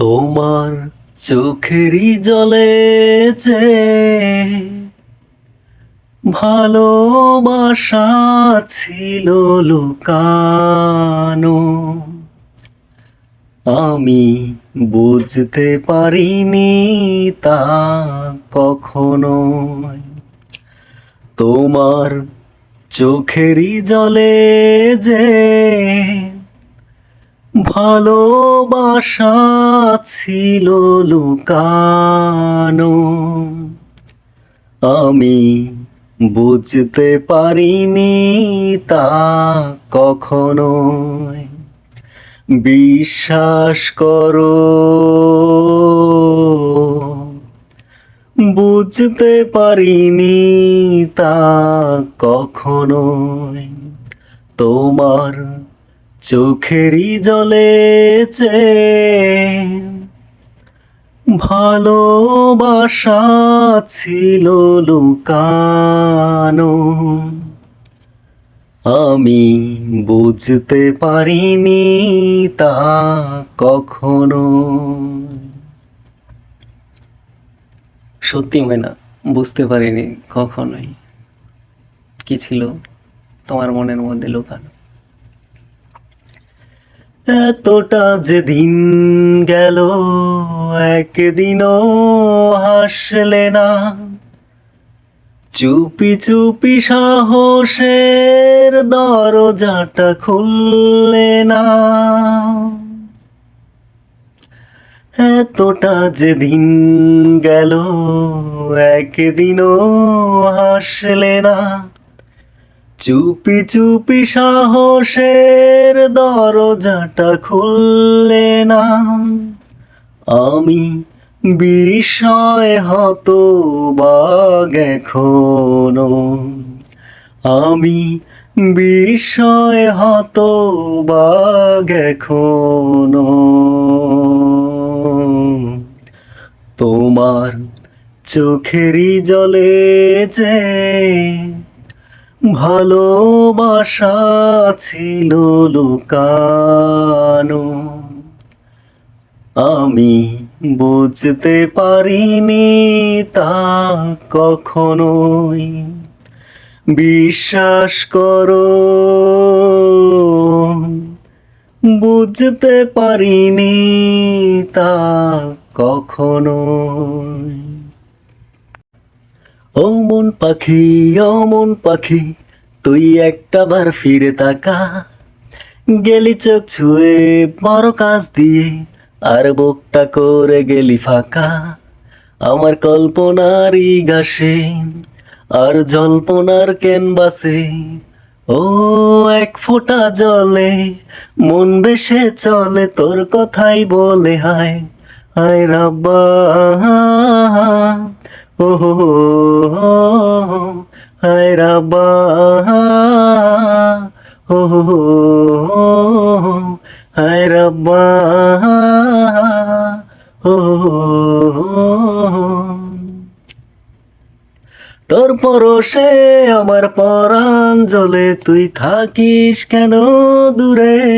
তোমার চোখেরই জলে যে ভালোবাসা ছিল লুকানো, আমি বুঝতে পারিনি তা কখনো। তোমার চোখেরই জলে যে ভালোবাসা ছিল লুকানো। আমি বুঝতে পারিনি তা কখনো। বিশ্বাস করো। বুঝতে পারিনি তা কখনোই তোমার চোখেরই জলেছে ভালোবাসা ছিল লুকানো, আমি বুঝতে পারিনি তা কখনো। সত্যি ময়না, বুঝতে পারিনি কখনোই। কি ছিল তোমার মনের মধ্যে লুকানো? এতটা যে দিন গেল, একদিনও হাসলে না। চুপি চুপি সাহসের দরজাটা খুললে না। এতটা যে দিন গেল, একদিনও হাসলে না। চুপি চুপি সাহসের দরজাটা খুললে না। আমি বিষয় হত বাগ এখনও। আমি বিষয় হত বাগ এখনও। তোমার চোখেরই জলে যে ভালোবাসা ছিল লুকানো। আমি বুঝতে পারিনি তা কখনোই। বিশ্বাস করো বুঝতে পারিনি তা কখনোই। পাখি, অমন পাখি, তুই একটা বার ফিরে তাকা। গেলি চোখ ছুঁয়ে, বড় কাজ দিয়ে, আর বুকটা করে গেলি ফাঁকা। আমার কল্পনারই গাছে আর জল্পনার ক্যানভাসে, ও এক ফোঁটা জলে, মন বেশে চলে, তোর কথাই বলে হায় হায় রাব্বা। ও হো হো, হায় রাব্বা ও হো হো, হায় হো। তোর পরশে আমার পরাণ জ্বলে তুই থাকিস কেন দূরে